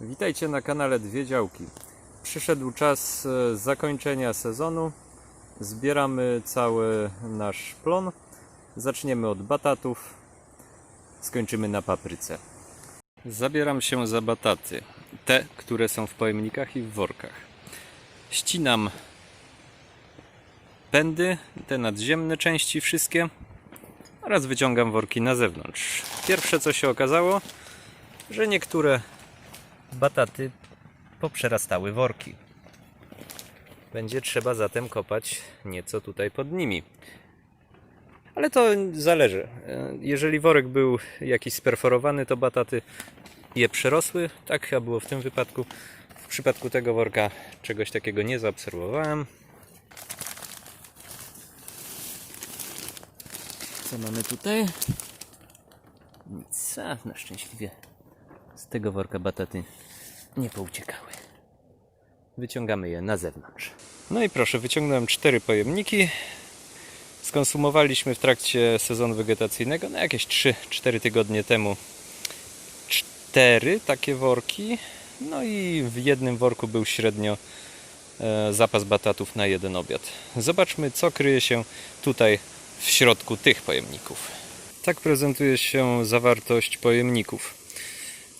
Witajcie na kanale Dwie Działki. Przyszedł czas e, zakończenia sezonu. Zbieramy cały nasz plon. Zaczniemy od batatów. Skończymy na papryce. Zabieram się za bataty. Te, które są w pojemnikach i w workach. Ścinam pędy, te nadziemne części wszystkie oraz wyciągam worki na zewnątrz. Pierwsze co się okazało, że niektóre bataty poprzerastały worki. Będzie trzeba zatem kopać nieco tutaj pod nimi. Ale to zależy. Jeżeli worek był jakiś sperforowany, to bataty je przerosły. Tak chyba było w tym wypadku. W przypadku tego worka czegoś takiego nie zaobserwowałem. Co mamy tutaj? Nic, a na szczęśliwie tego worka bataty nie pouciekały. Wyciągamy je na zewnątrz. No i proszę, wyciągnąłem cztery pojemniki. Skonsumowaliśmy w trakcie sezonu wegetacyjnego, no jakieś 3-4 tygodnie temu, cztery takie worki. No i w jednym worku był średnio e, zapas batatów na jeden obiad. Zobaczmy, co kryje się tutaj w środku tych pojemników. Tak prezentuje się zawartość pojemników.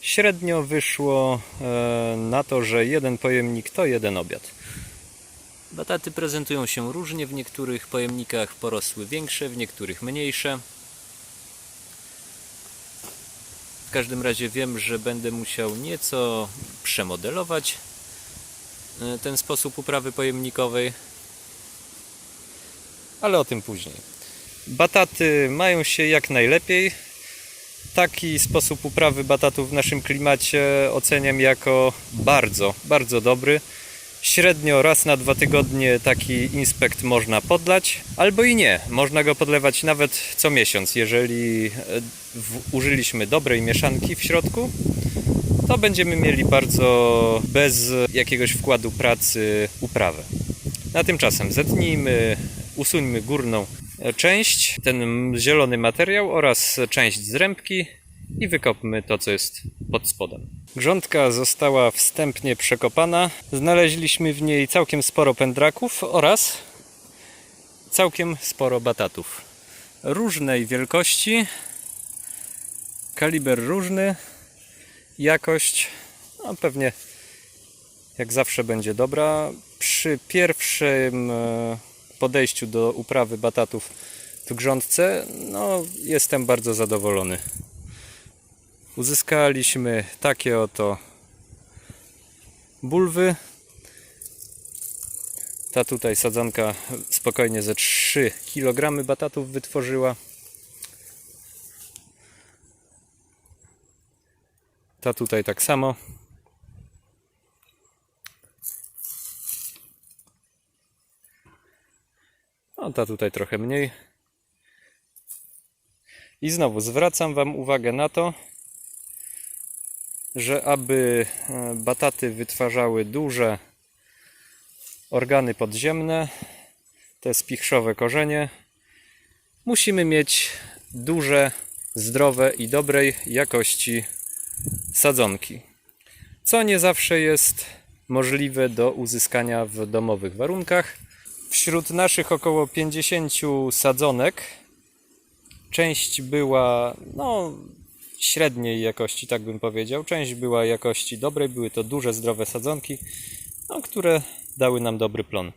Średnio wyszło e, na to, że jeden pojemnik to jeden obiad. Bataty prezentują się różnie, w niektórych pojemnikach porosły większe, w niektórych mniejsze. W każdym razie wiem, że będę musiał nieco przemodelować e, ten sposób uprawy pojemnikowej, ale o tym później. Bataty mają się jak najlepiej. Taki sposób uprawy batatów w naszym klimacie oceniam jako bardzo, bardzo dobry. Średnio raz na dwa tygodnie taki inspekt można podlać, albo i nie. Można go podlewać nawet co miesiąc. Jeżeli e, w- użyliśmy dobrej mieszanki w środku, to będziemy mieli bardzo bez jakiegoś wkładu pracy uprawę. Na tymczasem zetnijmy, usuńmy górną część, ten zielony materiał oraz część z rębki i wykopmy to, co jest pod spodem. Grządka została wstępnie przekopana. Znaleźliśmy w niej całkiem sporo pędraków oraz całkiem sporo batatów. Różnej wielkości, kaliber różny, jakość no pewnie jak zawsze będzie dobra. Przy pierwszym e, podejściu do uprawy batatów w grządce, no jestem bardzo zadowolony. Uzyskaliśmy takie oto bulwy. Ta tutaj sadzonka spokojnie ze 3 kg batatów wytworzyła. Ta tutaj tak samo. No, ta tutaj trochę mniej. I znowu zwracam Wam uwagę na to, że aby e, bataty wytwarzały duże organy podziemne, te spichrzowe korzenie, musimy mieć duże, zdrowe i dobrej jakości sadzonki. Co nie zawsze jest możliwe do uzyskania w domowych warunkach. Wśród naszych około 50 sadzonek część była no, średniej jakości, tak bym powiedział. Część była jakości dobrej, były to duże, zdrowe sadzonki, no, które dały nam dobry plon.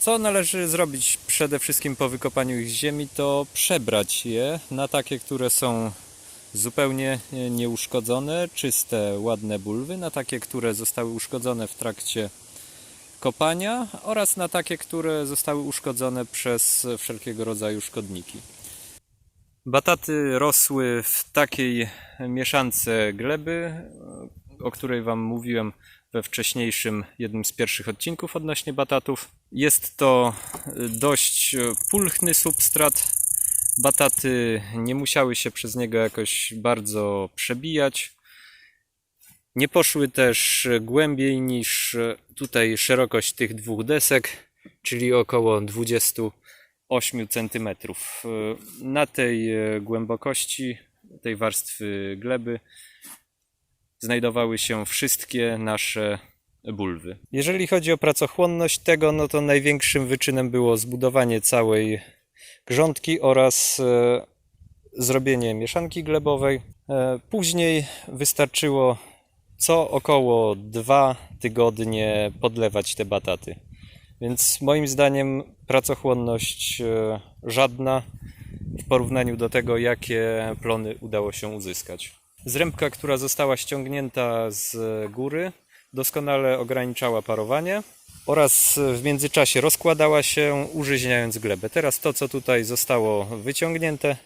Co należy zrobić przede wszystkim po wykopaniu ich z ziemi, to przebrać je na takie, które są zupełnie nieuszkodzone, czyste, ładne bulwy, na takie, które zostały uszkodzone w trakcie kopania oraz na takie, które zostały uszkodzone przez wszelkiego rodzaju szkodniki. Bataty rosły w takiej mieszance gleby, o której Wam mówiłem we wcześniejszym, jednym z pierwszych odcinków odnośnie batatów. Jest to dość pulchny substrat. Bataty nie musiały się przez niego jakoś bardzo przebijać. Nie poszły też głębiej niż tutaj szerokość tych dwóch desek, czyli około 28 cm. Na tej e, głębokości tej warstwy gleby znajdowały się wszystkie nasze bulwy. Jeżeli chodzi o pracochłonność tego, no to największym wyczynem było zbudowanie całej grządki oraz e, zrobienie mieszanki glebowej. E, Później wystarczyło co około dwa tygodnie podlewać te bataty. Więc moim zdaniem pracochłonność e, żadna w porównaniu do tego, jakie plony udało się uzyskać. Zrębka, która została ściągnięta z góry, doskonale ograniczała parowanie oraz w międzyczasie rozkładała się, użyźniając glebę. Teraz to, co tutaj zostało wyciągnięte,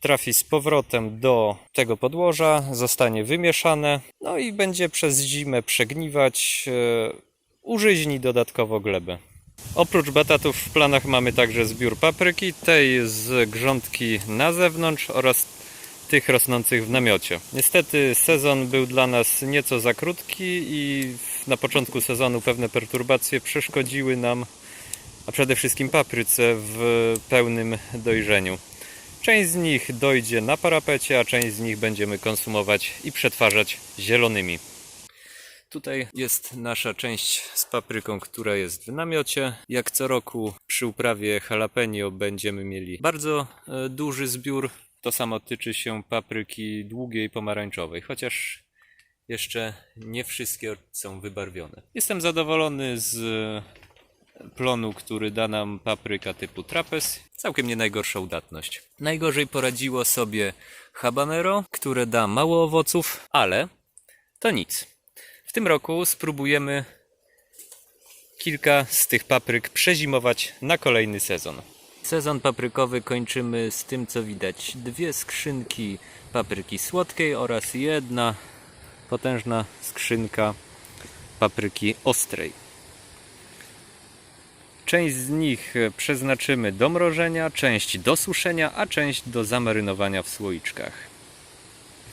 trafi z powrotem do tego podłoża, zostanie wymieszane, no i będzie przez zimę przegniwać, e, użyźni dodatkowo glebę. Oprócz batatów w planach mamy także zbiór papryki, tej z grządki na zewnątrz oraz tych rosnących w namiocie. Niestety sezon był dla nas nieco za krótki i na początku sezonu pewne perturbacje przeszkodziły nam, a przede wszystkim papryce w pełnym dojrzeniu. Część z nich dojdzie na parapecie, a część z nich będziemy konsumować i przetwarzać zielonymi. Tutaj jest nasza część z papryką, która jest w namiocie. Jak co roku przy uprawie jalapeno będziemy mieli bardzo e, duży zbiór. To samo tyczy się papryki długiej pomarańczowej, chociaż jeszcze nie wszystkie są wybarwione. Jestem zadowolony z plonu, który da nam papryka typu trapez. Całkiem nie najgorsza udatność. Najgorzej poradziło sobie habanero, które da mało owoców, ale to nic. W tym roku spróbujemy kilka z tych papryk przezimować na kolejny sezon. Sezon paprykowy kończymy z tym, co widać. Dwie skrzynki papryki słodkiej oraz jedna potężna skrzynka papryki ostrej. Część z nich przeznaczymy do mrożenia, część do suszenia, a część do zamarynowania w słoiczkach.